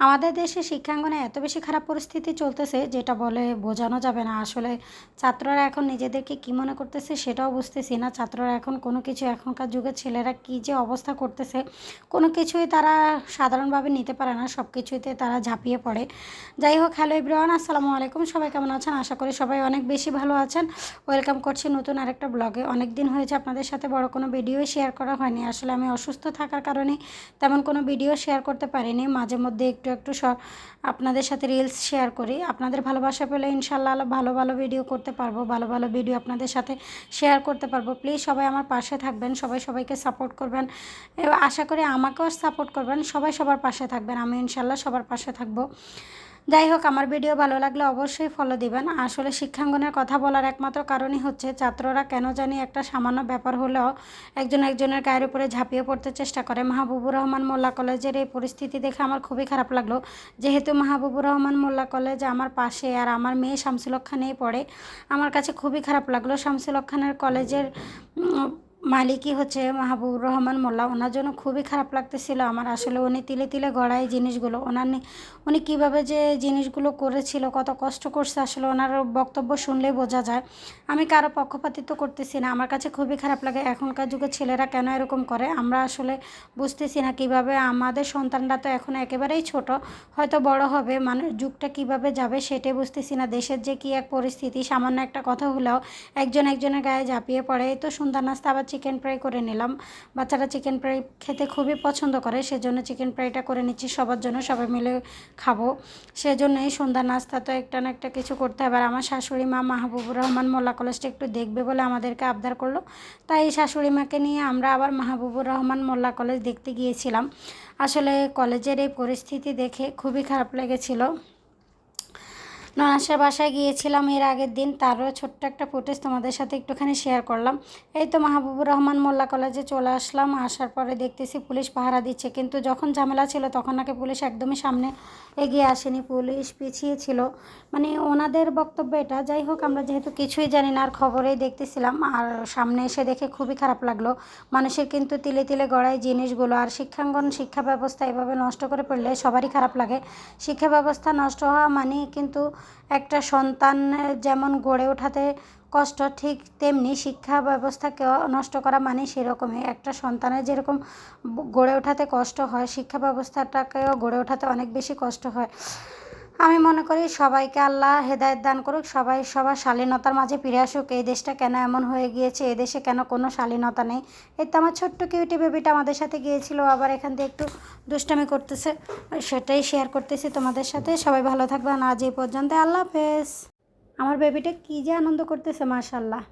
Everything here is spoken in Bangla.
আমাদের দেশে শিক্ষাঙ্গনে এত বেশি খারাপ পরিস্থিতি চলতেছে যেটা বলে বোঝানো যাবে না। আসলে ছাত্ররা এখন নিজেদেরকে কী মনে করতেছে সেটাও বুঝতেছি না। ছাত্ররা এখন কোনো কিছু এখনকার যুগের ছেলেরা কী যে অবস্থা করতেছে, কোনো কিছুই তারা সাধারণভাবে নিতে পারে না। সব কিছুতে তারা ঝাঁপিয়ে পড়ে। যাই হোক, হ্যালো ইব্রাহান আসসালামু আলাইকুম। সবাই কেমন আছেন? আশা করি সবাই অনেক বেশি ভালো আছেন। ওয়েলকাম করছি নতুন আরেকটা ব্লগে। অনেক দিন হয়েছে আপনাদের সাথে বড় কোনো ভিডিও শেয়ার করা হয়নি। আসলে আমি অসুস্থ থাকার কারণে তেমন কোনো ভিডিও শেয়ার করতে পারিনি। মাঝে মধ্যে একটু একটু স, আপনাদের সাথে রিলস শেয়ার করি। আপনাদের ভালোবাসা পেলে ইনশাল্লাহ ভালো ভালো ভিডিও করতে পারব, ভালো ভালো ভিডিও আপনাদের সাথে শেয়ার করতে পারব। প্লিজ সবাই আমার পাশে থাকবেন, সবাই সবাইকে সাপোর্ট করবেন। আশা করি আমাকেও সাপোর্ট করবেন, সবাই সবার পাশে থাকবেন। আমি ইনশাল্লাহ সবার পাশে থাকব। যাই হোক, আমার ভিডিও ভালো লাগলে অবশ্যই ফলো দিবেন। আসলে শিক্ষাঙ্গনের কথা বলার একমাত্র কারণই হচ্ছে, ছাত্ররা কেন জানি একটা সামান্য ব্যাপার হলেও একজন একজনের গায়ের উপরে ঝাঁপিয়ে পড়তে চেষ্টা করে। মাহবুবুর রহমান মোল্লা কলেজের এই পরিস্থিতি দেখে আমার খুবই খারাপ লাগল। যেহেতু মাহবুবুর রহমান মোল্লা কলেজ আমার পাশে আর আমার মেয়ে শামসুলক খানেই পড়ে, আমার কাছে খুবই খারাপ লাগল। শামসুলক খানের কলেজের মালিকই হচ্ছে মাহবুবুর রহমান মোল্লা। ওনার জন্য খুবই খারাপ লাগতেছিল আমার। আসলে উনি তিলে তিলে গড়ায় জিনিসগুলো। ওনার উনি কীভাবে যে জিনিসগুলো করেছিল, কত কষ্ট করছে, আসলে ওনার বক্তব্য শুনলেই বোঝা যায়। আমি কারও পক্ষপাতিত্ব করতেছি না। আমার কাছে খুবই খারাপ লাগে। এখনকার যুগে ছেলেরা কেন এরকম করে? আমরা আসলে বুঝতেছি না কীভাবে আমাদের সন্তানরা তো এখন একেবারেই ছোট। হয়তো বড় হবে। মানে যুগটা কীভাবে যাবে সেটাই বুঝতেছি না। দেশের যে কী এক পরিস্থিতি, সামান্য একটা কথা হলেও একজন একজনের গায়ে ঝাঁপিয়ে পড়ে। তো সুন্দর নাস্তা আবার চিকেন ফ্রাই করে নিলাম। বাচ্চারা চিকেন ফ্রাই খেতে খুবই পছন্দ করে, সেজন্য চিকেন ফ্রাইটা করে নিচ্ছি। সবার জন্য সবাই মিলে খাব। সেজন্যই সন্ধ্যা নাস্তা তো একটা না একটা কিছু করতে হবে। আর আমার শাশুড়ি মা মাহবুবুর রহমান মোল্লা কলেজটা একটু দেখবে বলে আমাদেরকে আবদার করল। তাই শাশুড়ি মাকে নিয়ে আমরা আবার মাহবুবুর রহমান মোল্লা কলেজ দেখতে গিয়েছিলাম। আসলে কলেজের এই পরিস্থিতি দেখে খুবই খারাপ লেগেছিলো। ননাসের বাসায় গিয়েছিলাম এর আগের দিন। তারও ছোট্ট একটা ফুটেজ তোমাদের সাথে একটুখানি শেয়ার করলাম। এই তো মাহবুবুর রহমান মোল্লা কলেজে চলে আসলাম। আসার পরে দেখতেছি পুলিশ পাহারা দিচ্ছে। কিন্তু যখন ঝামেলা ছিল তখন নাকি পুলিশ একদমই সামনে এগিয়ে আসেনি। পুলিশ পিছিয়ে ছিল। মানে ওনাদের বক্তব্য এটা। যাই হোক, আমরা যেহেতু কিছুই জানি না, আর খবরেই দেখতেছিলাম। আর সামনে এসে দেখে খুবই খারাপ লাগল। মানুষের কিন্তু তিলে তিলে গড়ায় জিনিসগুলো। আর শিক্ষাঙ্গন শিক্ষা ব্যবস্থা এভাবে নষ্ট করে পড়লে সবারই খারাপ লাগে। শিক্ষা ব্যবস্থা নষ্ট হওয়া মানে কিন্তু একটা সন্তান যেমন গড়ে ওঠাতে কষ্ট, ঠিক তেমনি শিক্ষা ব্যবস্থাকে নষ্ট করা মানে সেরকমই। একটা সন্তানের যেরকম গড়ে ওঠাতে কষ্ট হয়, শিক্ষা ব্যবস্থাটাকেও গড়ে ওঠাতে অনেক বেশি কষ্ট হয়। আমি মনে করি সবাইকে আল্লাহ হেদায়ত দান করুক, সবাই সবার শালীনতার মাঝে ফিরে আসুক। এই দেশটা কেন এমন হয়ে গিয়েছে? এই দেশে কেন কোনো শালীনতা নেই? এই তো আমার ছোট্ট কিউটি বেবিটা আমাদের সাথে গিয়েছিল, আবার এখান থেকে একটু দুষ্টামি করতেছে। সেটাই শেয়ার করতেছি তোমাদের সাথে। সবাই ভালো থাকবেন। আজ এই পর্যন্ত আল্লাহ হাফেজ। আমার বেবিটা কী যে আনন্দ করতেছে মাশাল্লাহ